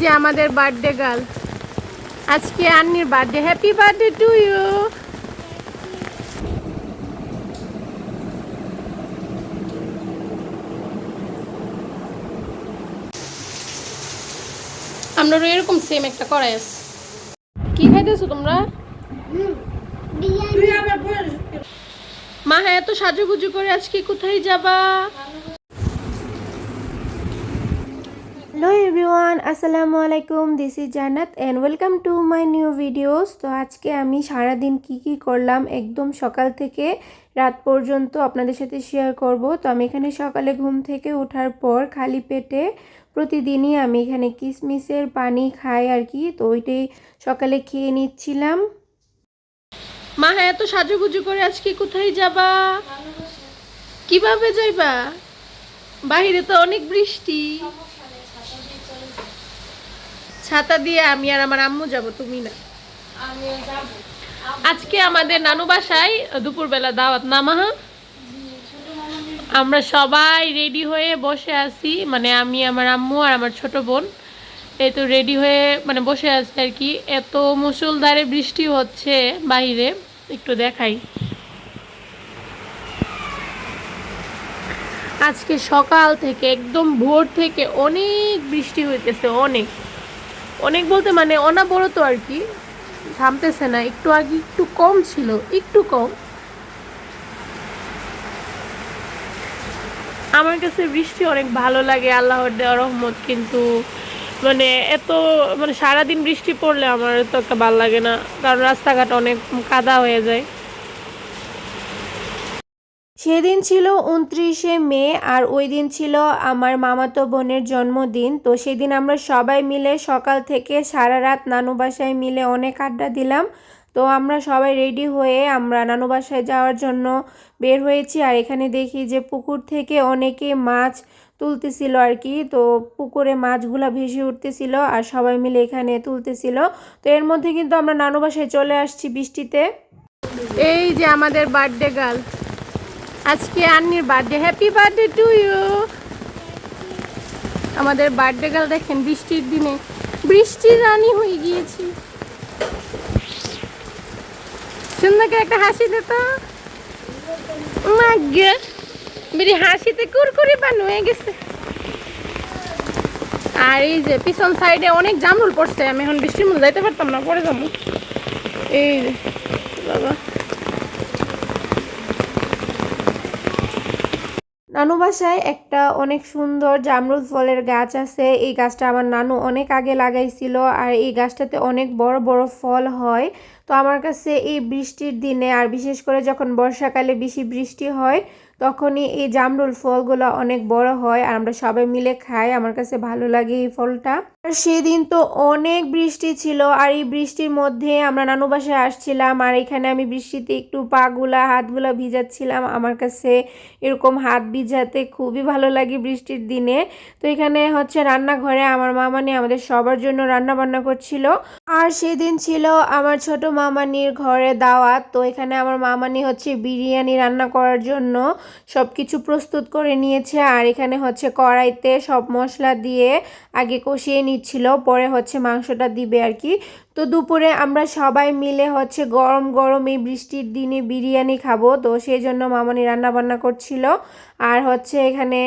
যে আমাদের birthday girl আজকে আন্নির birthday happy birthday to you আমরা এরকম সেম একটা করাই আছে। কি খাইতেছো তোমরা? মা হ্যাঁ এত সাজুগুজু করে আজকে কোথায় যাবা? হ্যালো এভরিওয়ান আসসালামু আলাইকুম this is Jannat and welcome to my new videos তো আজকে আমি সারাদিন কি কি করলাম? একদম সকাল থেকে রাত পর্যন্ত আপনাদের সাথে শেয়ার করব। তো আমি এখানে সকালে ঘুম থেকে ওঠার পর খালি পেটে প্রতিদিনই আমি এখানে কিসমিসের পানি খাই আর কি। তো ওইটাই সকালে খেয়ে নিচ্ছিলাম। মা হ্যাঁ এত সাজুগুজু করে আজকে কোথায় যাবা? কীভাবে যাইবা? বাহিরে তো অনেক বৃষ্টি। ছাতা দিয়ে আমি আর আমার আম্মু যাব তুমি না। আজকে আমাদের নানু বাসায় দুপুরবেলা দাওয়াত না মাহা আমরা সবাই রেডি হয়ে বসে আছি মানে আমি আমার আম্মু আর আমার ছোট বোন। এই তো রেডি হয়ে মানে বসে আছি আর কি। এত মুসুলধারে বৃষ্টি হচ্ছে বাইরে একটু দেখাই। আজকে সকাল থেকে একদম ভোর থেকে অনেক বৃষ্টি হইতেছে অনেক। অনেক বলতে মানে অনাবরত আর কি, থামতেছে না, একটু আগে একটু কম ছিল, একটু কম। আমার কাছে বৃষ্টি অনেক ভালো লাগে, আল্লাহর দেওয়া রহমত, কিন্তু মানে এত মানে সারাদিন বৃষ্টি পড়লে আমার তো একটা ভালো লাগে না, কারণ রাস্তাঘাট অনেক কাদা হয়ে যায়। সেদিন ছিল উনত্রিশে মে আর ওই দিন ছিল আমার মামাতো বোনের জন্মদিন। তো সেদিন আমরা সবাই মিলে সকাল থেকে সারা রাত নানু বাসায় মিলে অনেক আড্ডা দিলাম। তো আমরা সবাই রেডি হয়ে আমরা নানু বাসায় যাওয়ার জন্য বের হয়েছি আর এখানে দেখি যে পুকুর থেকে অনেকে মাছ তুলতেছিল আর কি। তো পুকুরে মাছগুলা ভেসে উঠতেছিল আর সবাই মিলে এখানে তুলতেছিল। তো এর মধ্যে কিন্তু আমরা নানু বাসায় চলে আসছি বৃষ্টিতে। এই যে আমাদের বার্থডে গার্ল আজকে আন্নির birthday happy birthday to you আমাদের বার্থডে গার্ল দেখেন, বৃষ্টির দিনে। বৃষ্টির রানী হয়ে গিয়েছি। সুন্দরকে একটা হাসি দে তো। মেরি হাসিতে কুরকুরি বান হয়ে গেছে। আর এই যে পিছন সাইডে অনেক জামরুল পড়ছে, আমি এখন বৃষ্টির মধ্যে যাইতে পারতাম না, পরে যাব। এই যে, বাবা। নানু বাসায় একটা অনেক সুন্দর জামরুল ফলের গাছ আছে। এই গাছটা আমার নানু অনেক আগে লাগাইছিল আর এই গাছটাতে অনেক বড় বড় ফল হয়। তো আমার কাছে এই বৃষ্টির দিনে আর বিশেষ করে যখন বর্ষাকালে বেশি বৃষ্টি হয় তখনই এই জামরুল ফলগুলো অনেক বড় হয় আর আমরা সবাই মিলে খাই। আমার কাছে ভালো লাগে এই ফলটা। আর সেদিন তো অনেক বৃষ্টি ছিল আর এই বৃষ্টির মধ্যে আমরা নানু বাসায় আসছিলাম আর এখানে আমি বৃষ্টিতে একটু পাগুলা, হাতগুলা ভিজাচ্ছিলাম। আমার কাছে এরকম হাত ভিজাতে খুবই ভালো লাগে বৃষ্টির দিনে। তো এখানে হচ্ছে রান্নাঘরে আমার মামানি আমাদের সবার জন্য রান্না বান্না করছিল। আর সেদিন ছিল আমার ছোট মামানির ঘরে দাওয়াত। তো এখানে আমার মামানি হচ্ছে বিরিয়ানি রান্না করার জন্য সব কিছু প্রস্তুত করে নিয়েছে আর এখানে হচ্ছে কড়াইতে সব মশলা দিয়ে আগে কষিয়ে নিচ্ছিল, পরে হচ্ছে মাংসটা দিবে আর কি। তো দুপুরে আমরা সবাই মিলে হচ্ছে গরম গরম এই বৃষ্টির দিনে বিরিয়ানি খাব। তো সেই জন্য মামানি রান্না বান্না করছিল। আর হচ্ছে এখানে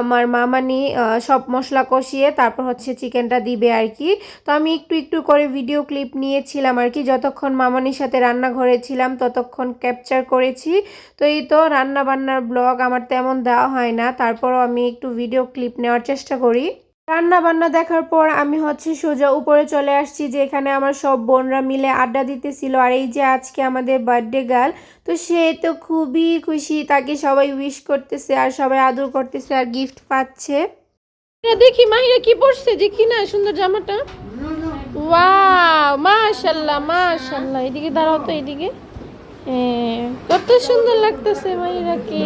আমার মামানি সব মশলা কষিয়ে তারপর হচ্ছে চিকেনটা দিবে আর কি। তো আমি একটু একটু করে ভিডিও ক্লিপ নিয়েছিলাম আর কি। যতক্ষণ মামানির সাথে রান্নাঘরে ছিলাম, ততক্ষণ ক্যাপচার করেছি। তো এই তো রান্না বান্নার ব্লগ আমার তেমন দেওয়া হয় না। তারপরও আমি একটু ভিডিও ক্লিপ নেওয়ার চেষ্টা করি। রান্না বান্না দেখার পর আমি হচ্ছে সোজা উপরে চলে আসছি যে এখানে আমার সব বোনরা মিলে আড্ডা দিতেছিল। আর এই যে আজকে আমাদের বার্থডে গার্ল, তো সে তো খুবই খুশি, তাকে সবাই উইশ করতেছে আর সবাই আদর করতেছে আর গিফট পাচ্ছে। দেখি মাহিরা কি পড়ছে যে কি না সুন্দর জামাটা? মাশাল্লাহ মাশাল্লাহ। এদিকে দাঁড়াও তো, এদিকে। কত সুন্দর লাগতেছে মাহিরাকে।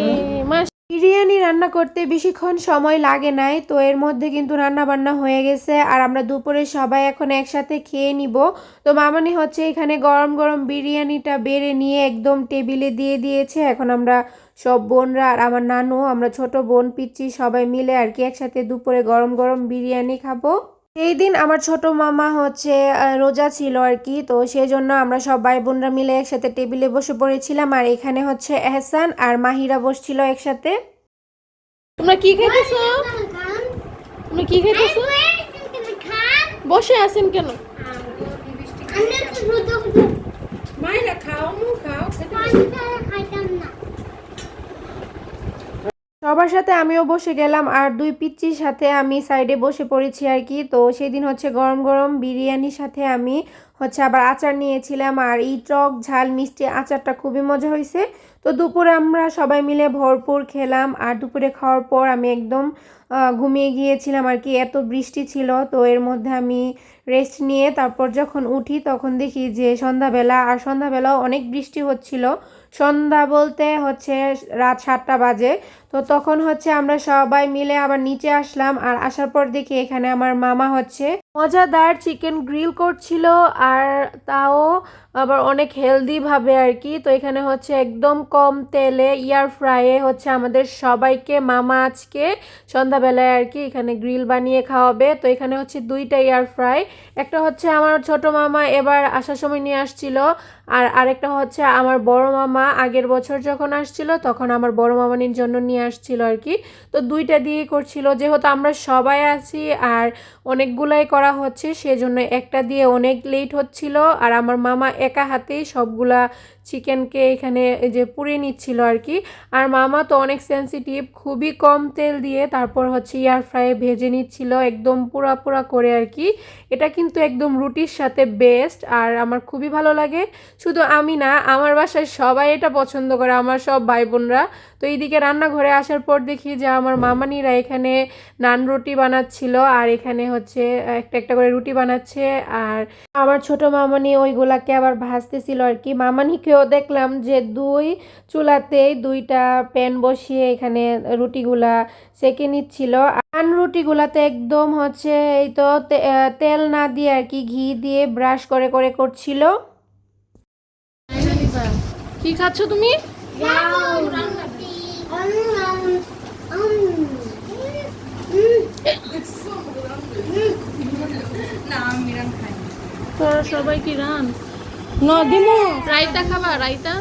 মাশ বিরিয়ানি রান্না করতে বেশিক্ষণ সময় লাগে নাই, তো এর মধ্যে কিন্তু রান্না বান্না হয়ে গেছে। আর আমরা দুপুরে সবাই এখন একসাথে খেয়ে নিব। তো মামানি হচ্ছে এখানে গরম গরম বিরিয়ানিটা বেড়ে নিয়ে একদম টেবিলে দিয়ে দিয়েছে। এখন আমরা সব বোনরা আর আমার নানু, আমরা ছোট বোন পিচ্ছি সবাই মিলে আর কি একসাথে দুপুরে গরম গরম বিরিয়ানি খাব। এই দিন আমার ছোট মামা হচ্ছে রোজা ছিল আর কি তো সেই জন্য আমরা সব ভাই বোনরা মিলে একসাথে টেবিলে বসে পড়েছিলাম আর এখানে হচ্ছে এহসান আর মাহিরা বসছিল একসাথে। তোমরা কি খাইতেছো? তোমরা কি খাইতেছো? বসে আছেন কেন? মাইরা খাও মু খাও সবার সাথে আমিও বসে গেলাম আর দুই পিচ্চির সাথে আমি সাইডে বসে পড়েছি আর কি। তো সেই দিন হচ্ছে গরম গরম বিরিয়ানির সাথে আমি হচ্ছে আবার আচার নিয়েছিলাম আর এই টক ঝাল মিষ্টি আচারটা খুবই মজা হয়েছে। তো দুপুরে আমরা সবাই মিলে ভরপুর খেলাম আর দুপুরে খাওয়ার পর আমি একদম ঘুমিয়ে গিয়েছিলাম আর কি, এত বৃষ্টি ছিল। তো এর মধ্যে আমি রেস্ট নিয়ে তারপর যখন উঠি তখন দেখি যে সন্ধ্যাবেলা, আর সন্ধ্যাবেলাও অনেক বৃষ্টি হচ্ছিল। সন্ধ্যা বলতে হচ্ছে রাত সাতটা বাজে। তো তখন হচ্ছে আমরা সবাই মিলে আবার নিচে আসলাম আর আসার পর দেখি এখানে আমার মামা হচ্ছে মজাদার চিকেন গ্রিল করছিল আর তাও আবার অনেক হেলদিভাবে আর কি তো এখানে হচ্ছে একদম কম তেলে ইয়ার ফ্রাইয়ে হচ্ছে আমাদের সবাইকে, মামা আজকে সন্ধ্যাবেলায় আর কি এখানে গ্রিল বানিয়ে খাওয়াবে। তো এখানে হচ্ছে দুইটা ইয়ার ফ্রাই একটা হচ্ছে আমার ছোট মামা এবার আসার সময় নিয়ে আসছিল আর আরেকটা হচ্ছে আমার বড় মামা আগের বছর যখন আসছিল, তখন আমার বড় মামানির জন্য নিয়ে আসছিল আর কি। তো দুইটা দিয়েই করছিল। যেহেতু আমরা সবাই আছি আর অনেকগুলাই করা হচ্ছে, সেজন্য একটা দিয়ে অনেক লেট হচ্ছিল। আর আমার মামা একা হাতেই সবগুলা চিকেনকে এখানে যে পুড়িয়ে নিচ্ছিল আর কি। আর মামা তো অনেক সেনসিটিভ খুবই কম তেল দিয়ে তারপর হচ্ছে এয়ার ফ্রাইয়ে ভেজে নিচ্ছিল, একদম পুরা পুরা করে আর কি। এটা কিন্তু একদম রুটির সাথে বেস্ট আর আমার খুবই ভালো লাগে। শুধু আমি না, আমার বাসায় সবাই এটা পছন্দ করে, আমার সব ভাই বোনরা তো এইদিকে রান্নাঘরে আসার পর দেখি যে আমার মামানিরা এখানে নান রুটি বানাচ্ছিল আর এখানে হচ্ছে একটা একটা করে রুটি বানাচ্ছে আর আমার ছোট মামানি ওইগুলাকে আবার ভাজতেছিল আর কি। মামানিকেও দেখলাম যে দুই চুলাতেই দুইটা প্যান বসিয়ে এখানে রুটিগুলা সেকে নিচ্ছিল। আন রুটিগুলাতে একদম হচ্ছে এই তে- তেল না দিয়ে আর কি ঘি দিয়ে ব্রাশ করে করে করছিল। কি খাচ্ছ তুমি? তোরা সবাই কি রান? না দিমু। রাইতা খাবা রাইতা?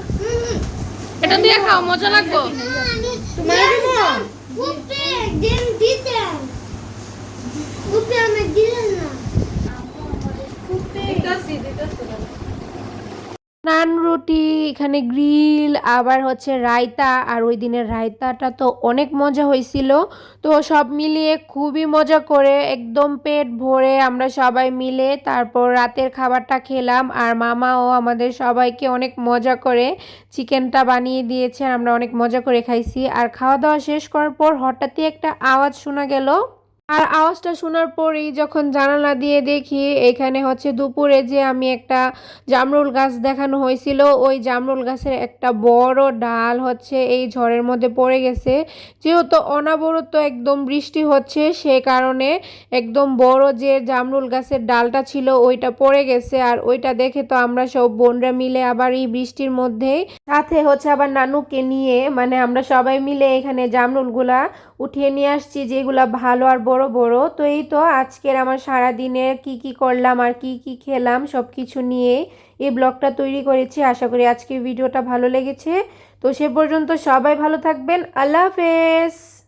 এটা দিয়ে খাও মজা লাগবো। নান রুটি, এখানে গ্রিল, আবার হচ্ছে রায়তা, আর ওই দিনের রায়তাটা তো অনেক মজা হয়েছিল। তো সব মিলিয়ে খুবই মজা করে একদম পেট ভরে আমরা সবাই মিলে তারপর রাতের খাবারটা খেলাম, আর মামাও আমাদের সবাইকে অনেক মজা করে চিকেনটা বানিয়ে দিয়েছে, আমরা অনেক মজা করে খাইছি। আর খাওয়া দাওয়া শেষ করার পর হঠাৎই একটা আওয়াজ শোনা গেল। আর আওয়াজটা শোনার পরেই যখন জানালা দিয়ে দেখি এখানে হচ্ছে দুপুরে যে আমি একটা জামরুল গাছ দেখানো হয়েছিল, ওই জামরুল গাছের একটা বড় ডাল হচ্ছে এই ঝড়ের মধ্যে পড়ে গেছে। যেহেতু অনাবরত একদম বৃষ্টি হচ্ছে, সে কারণে একদম বড় যে জামরুল গাছের ডালটা ছিল ওইটা পড়ে গেছে। আর ওইটা দেখে তো আমরা সব বোনরা মিলে আবার এই বৃষ্টির মধ্যেই সাথে হচ্ছে আবার নানুকে নিয়ে মানে আমরা সবাই মিলে এখানে জামরুলগুলা উঠিয়ে নিয়ে আসছি, যেগুলা ভালো আর বড় বড়। তো এই তো আজকের আমার সারা দিনে কি কি করলাম, আর কি কি খেলাম সব কিছু নিয়ে এই ব্লগটা তৈরি করেছি। আশা করি আজকের ভিডিওটা ভালো লেগেছে। তো সে পর্যন্ত সবাই ভালো থাকবেন। আল্লাহ হাফেজ।